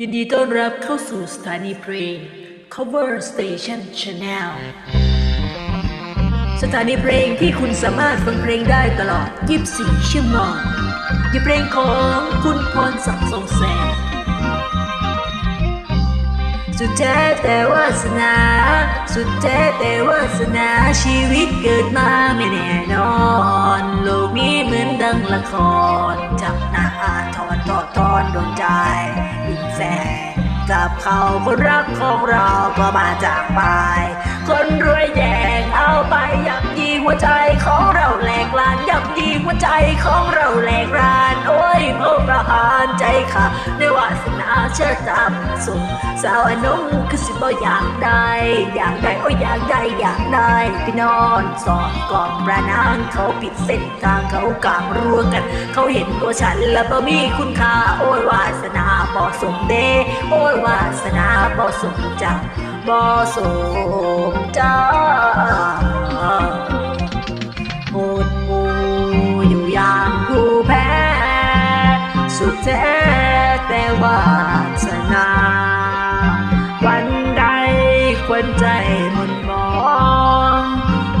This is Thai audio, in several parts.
ยินดีต้อนรับเข้าสู่สถานีเพลง Cover Station Channel สถานีเพลงที่คุณสามารถฟังเพลงได้ตลอด 24 ชั่วโมงยู่เพลงของคุณพรศักดิ์ทรงแสงสุดแท้แต่วาสนา สุดแท้แต่วาสนาชีวิตเกิดมาไม่แน่นอน โลกนี้เหมือนดังละคร จับหน้าทอนทอดทอนดวงใจอินแฟน กับเขาคนรักของเราก็มาจากไป คนรวยแย่งเอาไปยับยีหัวใจของเราแหลกลานยับยีหัวใจของเราแหลกลาน โอ้ยโมประหารใจค่ะในวาสนาเชื่อตามสุขสาวอนงคือสิบ่อยากได้อยากได้โอ้ยอยากได้อยากได้พี่นอนสอนก่อมประนานเขาปิดเส้นทางเขากางรั้วกัน เขาเห็นตัวฉันแล้วบ่มีคุณค่าโอ้ยวาสนา สมเดโอ้ยวาสนาบ่สมจังบ่สมจังหมดหูอยู่อย่างผู้แพ้ สุดแท้แต่วาสนา วันใดควรใจหมนมอง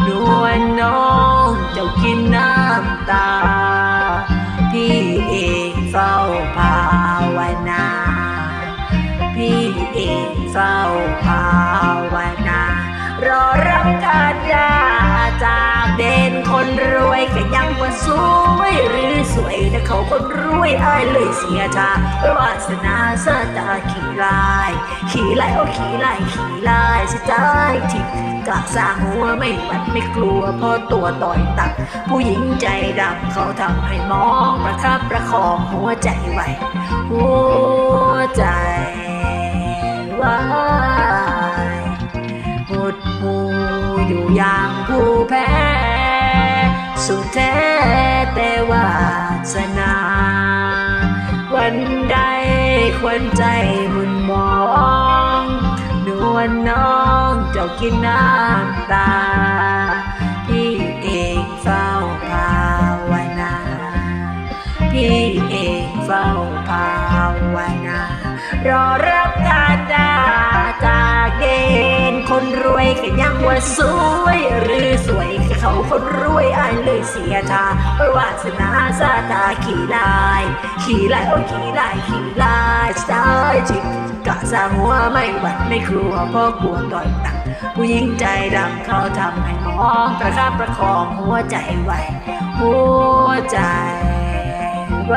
นวลน้องเจ้ากินน้ำตาพี่ พี่เองเฝ้าภาวนา รอรับการยาจากเด่นคนรวยก็ยังว่าสวยหรือสวยแต่เขาคนรวยอายเลยเสียชาวาสนาสาตาขี่ลาย ขี่ลายโอ้ขี่ลายขี่ลายสิใจทิพกะสร้างหัวไม่หวั่นไม่กลัวเพราะตัวต่อยตัก ผู้หญิงใจดำเขาทำให้มองประคับประคองหัวใจไหวหัวใจ วายหดหูอยู่อย่างผู้แพ้ สุดแท้แต่วาสนา วันใดควรใจมุนมองนวลน้องเจ้ากินน้ำตาพี่เองเฝ้าภาวนา พี่เองเฝ้าภาวนา รอรับการดาจาก เดนคนรวยก็ยังว่าสวย หรือสวยแค่เขาคนรวยอายเลยเสียทาวาสนาสาตาขี่ลาย ขี่ลายโอ้ขี่ลายขี่ลายสายจิตกะสร้างหัวไม่หวั่นไม่กลัวเพราะกลัวต่อยตักผู้หญิงใจดำเขาทำให้มองประคับประคองหัวใจไหวหัวใจไหว